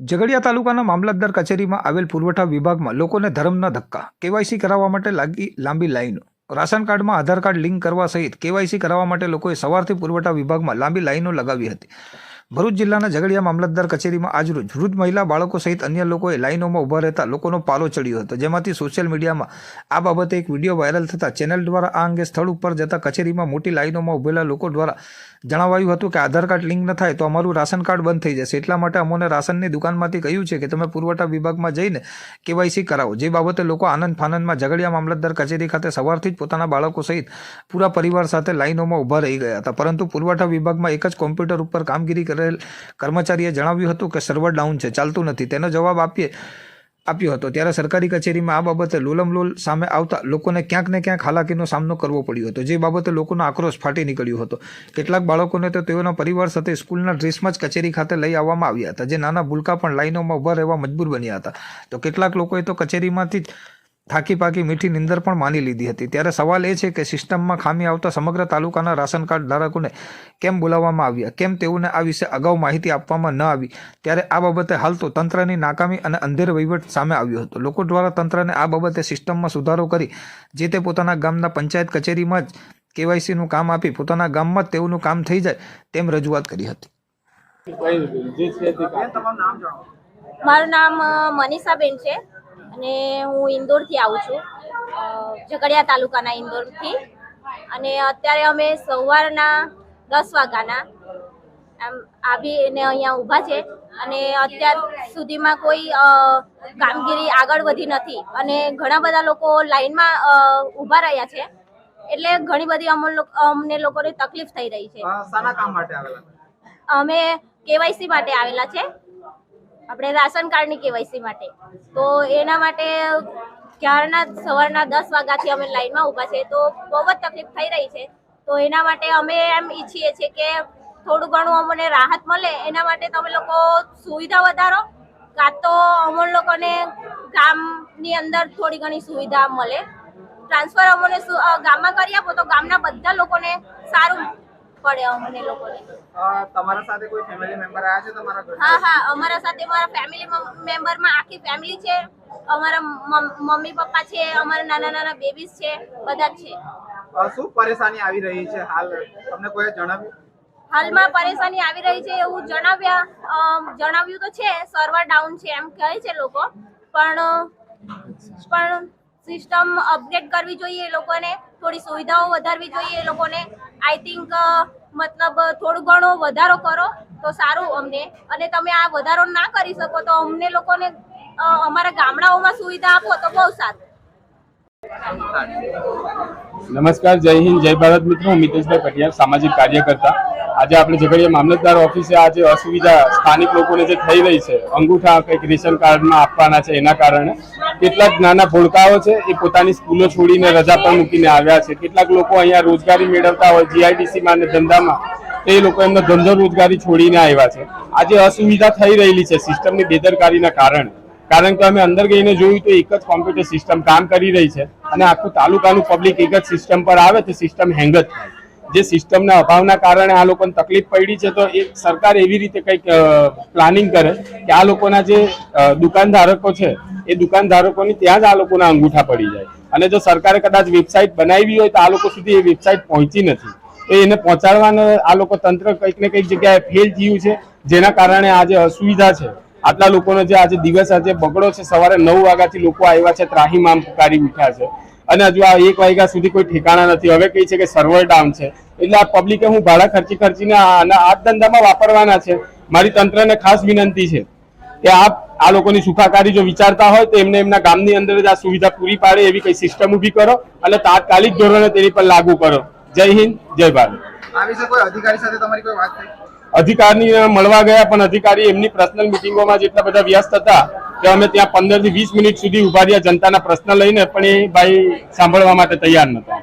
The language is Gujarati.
ઝઘડિયા તાલુકાના મામલતદાર કચેરીમાં આવેલ પુરવઠા વિભાગમાં લોકોને ધર્મના ધક્કા, કેવાયસી કરાવવા માટે લાગી લાંબી લાઈનો. રાશન કાર્ડમાં આધાર કાર્ડ લિંક કરવા સહિત કેવાયસી કરાવવા માટે લોકોએ સવારથી પુરવઠા વિભાગમાં લાંબી લાઈનો લગાવી હતી. ભરૂચ જિલ્લાના ઝઘડિયા મામલતદાર કચેરીમાં આજરોજ વૃદ્ધ મહિલા બાળકો સહિત અન્ય લોકોએ લાઈનોમાં ઊભા રહેતા લોકોનો પાલો ચડ્યો હતો. જેમાંથી સોશિયલ મીડિયામાં આ બાબતે એક વીડિયો વાયરલ થતાં ચેનલ દ્વારા આ અંગે સ્થળ ઉપર જતા કચેરીમાં મોટી લાઈનોમાં ઉભેલા લોકો દ્વારા જણાવાયું હતું કે આધાર કાર્ડ લિંક ન થાય તો અમારું રાશન કાર્ડ બંધ થઈ જશે. એટલા માટે અમોને રાશનની દુકાનમાંથી કહ્યું છે કે તમે પુરવઠા વિભાગમાં જઈને કેવાયસી કરાવો. જે બાબતે લોકો આનંદ ફાનંદમાં ઝઘડિયા મામલતદાર કચેરી ખાતે સવારથી જ પોતાના બાળકો સહિત પૂરા પરિવાર સાથે લાઇનોમાં ઊભા રહી ગયા હતા. પરંતુ પુરવઠા વિભાગમાં એક જ કોમ્પ્યુટર ઉપર કામગીરી કરેલ કર્મચારીએ જણાવ્યું હતું કે સર્વર ડાઉન છે, ચાલતું નથી. તેનો જવાબ આપીએ, આપ્યો હતો. ત્યારે સરકારી કચેરીમાં આ બાબતે લોલમલોલ સામે આવતા લોકોને ક્યાંક ને ક્યાંક હાલાકીનો સામનો કરવો પડ્યો હતો. જે બાબતે લોકોનો આક્રોશ ફાટી નીકળ્યો હતો. કેટલાક બાળકોને તો તેઓના પરિવાર સાથે સ્કૂલના ડ્રેસમાં જ કચેરી ખાતે લઈ આવવામાં આવ્યા હતા, જે નાના ભૂલકા પણ લાઈનોમાં ઊભા રહેવા મજબૂર બન્યા હતા. તો કેટલાક લોકોએ તો કચેરીમાંથી જ થાકી પાકી મીઠી નિંદર પણ માની લીધી હતી. ત્યારે સવાલ એ છે કે સિસ્ટમમાં ખામી આવતા સમગ્ર તાલુકાના રાશન કાર્ડ ધારકોને કેમ બોલાવવામાં આવ્યા કેમ તેઓને આ વિશે અગાઉ માહિતી આપવામાં ન આવી? ત્યારે આ બાબતે હાલ તો તંત્રની નાકામી અને અંધેર વહીવટ સામે આવ્યો હતો. લોકો દ્વારા તંત્રને આ બાબતે સિસ્ટમમાં સુધારો કરી જે તે પોતાના ગામના પંચાયત કચેરીમાં જ કેવાયસીનું કામ આપી પોતાના ગામમાં જ તેઓનું કામ થઈ જાય તેમ રજૂઆત કરી હતી. મારું નામ મનીષાબેન છે. અને હું ઇન્દોરથી આવું છું ઝઘડિયા તાલુકાના ઇન્દોરથી. અને અત્યારે અમે સવારના દસ વાગ્યાના આમ આવીને અહીંયા ઊભા છે. અને અત્યાર સુધીમાં કોઈ કામગીરી આગળ વધી નથી. અને ઘણા બધા લોકો લાઈનમાં ઊભા રહ્યા છે. એટલે ઘણી બધી અમો અમને લોકોને તકલીફ થઈ રહી છે. અમે કેવાયસી માટે આવેલા છે. આપણે રાશન કાર્ડની કેવાયસી માટે. તો એના માટે ક્યારના સવારના દસ વાગ્યાથી અમે લાઈનમાં ઊભા છે તો બહુ જ તકલીફ થઈ રહી છે. તો એના માટે અમે એમ ઈચ્છીએ છીએ કે થોડું ઘણું અમને રાહત મળે. એના માટે તમે લોકો સુવિધા વધારો. કાં તો અમન લોકોને ગામની અંદર થોડી ઘણી સુવિધા મળે. ટ્રાન્સફર અમને ગામમાં કરી આપો તો ગામના બધા લોકોને સારું પડે અમને લોકોને. તમારા સાથે કોઈ ફેમિલી મેમ્બર આવ્યા છે તમારા ઘરે હા હા અમારા સાથે મારા ફેમિલી મેમ્બરમાં આખી ફેમિલી છે. અમારા મમ્મી પપ્પા છે અમારા નાના નાના બેબીઝ છે બધા જ છે. શું પરેશાની આવી રહી છે હાલ? તમને કોઈ જણાવ્યું? હાલમાં પરેશાની આવી રહી છે એવું જણાવ્યા જણાવ્યું તો છે સર્વર ડાઉન છે એમ કહે છે લોકો. પણ પણ સિસ્ટમ અપડેટ કરવી જોઈએ એ લોકોને. થોડી સુવિધાઓ વધારવી જોઈએ એ લોકોને. આઈ થિંક મતલબ થોડું ઘણો વધારો કરો તો સારું અમને. અને તમે આ વધારો ના કરી શકો તો અમને લોકોને અમારા ગામડાઓમાં સુવિધા આપો તો બહુ સારું. નમસ્કાર, જય હિન્દ, જય ભારત મિત્રો. હું મિતેશભાઈ પટિયાર સામાજિક કાર્યકર્તા. આજે આપણે ઝઘડિયા મામલતદાર ઓફિસે આજે અસુવિધા સ્થાનિક લોકોને જે થઈ રહી છે, અંગૂઠા કંઈક રેશન કાર્ડમાં આપવાના છે, એના કારણે. કેટલાક નાના ભોળકાઓ છે, એ પોતાની સ્કૂલો છોડીને રજા પર મૂકીને આવ્યા છે. કેટલાક લોકો અહીંયા રોજગારી મેળવતા હોય જીઆઈડીસીમાં અને ધંધામાં, તે લોકો એમનો ધંધો રોજગારી છોડીને આવ્યા છે. આજે અસુવિધા થઈ રહેલી છે સિસ્ટમની બેદરકારીના કારણે. કારણ કે અમે અંદર ગઈને જોયું તો એક જ કોમ્પ્યુટર સિસ્ટમ કામ કરી રહી છે અને આખું તાલુકાનું પબ્લિક એક જ સિસ્ટમ પર આવે તો સિસ્ટમ હેંગ જ થાય. જે સિસ્ટમના અભાવના કારણે આ લોકોને તકલીફ પડી છે, તો એ સરકાર એવી રીતે કંઈક પ્લાનિંગ કરે કે આ લોકોના જે દુકાનધારકો છે, એ દુકાનધારકોની ત્યાં જ આ લોકોના અંગૂઠા પડી જાય. અને જો સરકારે કદાચ વેબસાઇટ બનાવી હોય, તો આ લોકો સુધી એ વેબસાઇટ પહોંચી નથી. તો એને પહોંચાડવાનો આ લોકો તંત્ર કંઈક ને કંઈક જગ્યાએ ફેલ થયું છે, જેના કારણે આજે અસુવિધા છે. આટલા લોકોનો જે આજે દિવસ આજે બગડો છે, સવારે નવ વાગ્યાથી લોકો આવ્યા છે, ત્રાહીમામ પુકારી ઉઠ્યા છે. અને હજુ આ એક વાગ્યા સુધી કોઈ ઠેકાણા નથી. હવે કહે છે કે સર્વર ડાઉન છે. એટલે આ પબ્લિકે હું ભાડા ખર્ચી ખર્ચીને આ આના આ ધંધામાં વાપરવાના છે. મારી તંત્રને ખાસ વિનંતી છે કે આપ આ લોકોની સુખાકારી જો વિચારતા હોય તો એમને એમના ગામની અંદર જ આ સુવિધા પૂરી પાડે એવી કઈ સિસ્ટમ ઊભી કરો અને તાત્કાલિક ધોરણે તેની પર લાગુ કરો. જય હિન્દ જય ભારત. આ વિશે કોઈ અધિકારી સાથે તમારી કોઈ વાત થઈ? અધિકારી મળવા ગયા પણ અધિકારી એમની પર્સનલ મિટિંગોમાં જેટલા બધા વ્યસ્ત હતા કે અમે ત્યાં પંદરથી વીસ મિનિટ સુધી ઊભા રહ્યા જનતાના પ્રશ્ન લઈને પણ એ ભાઈ સાંભળવા માટે તૈયાર નતા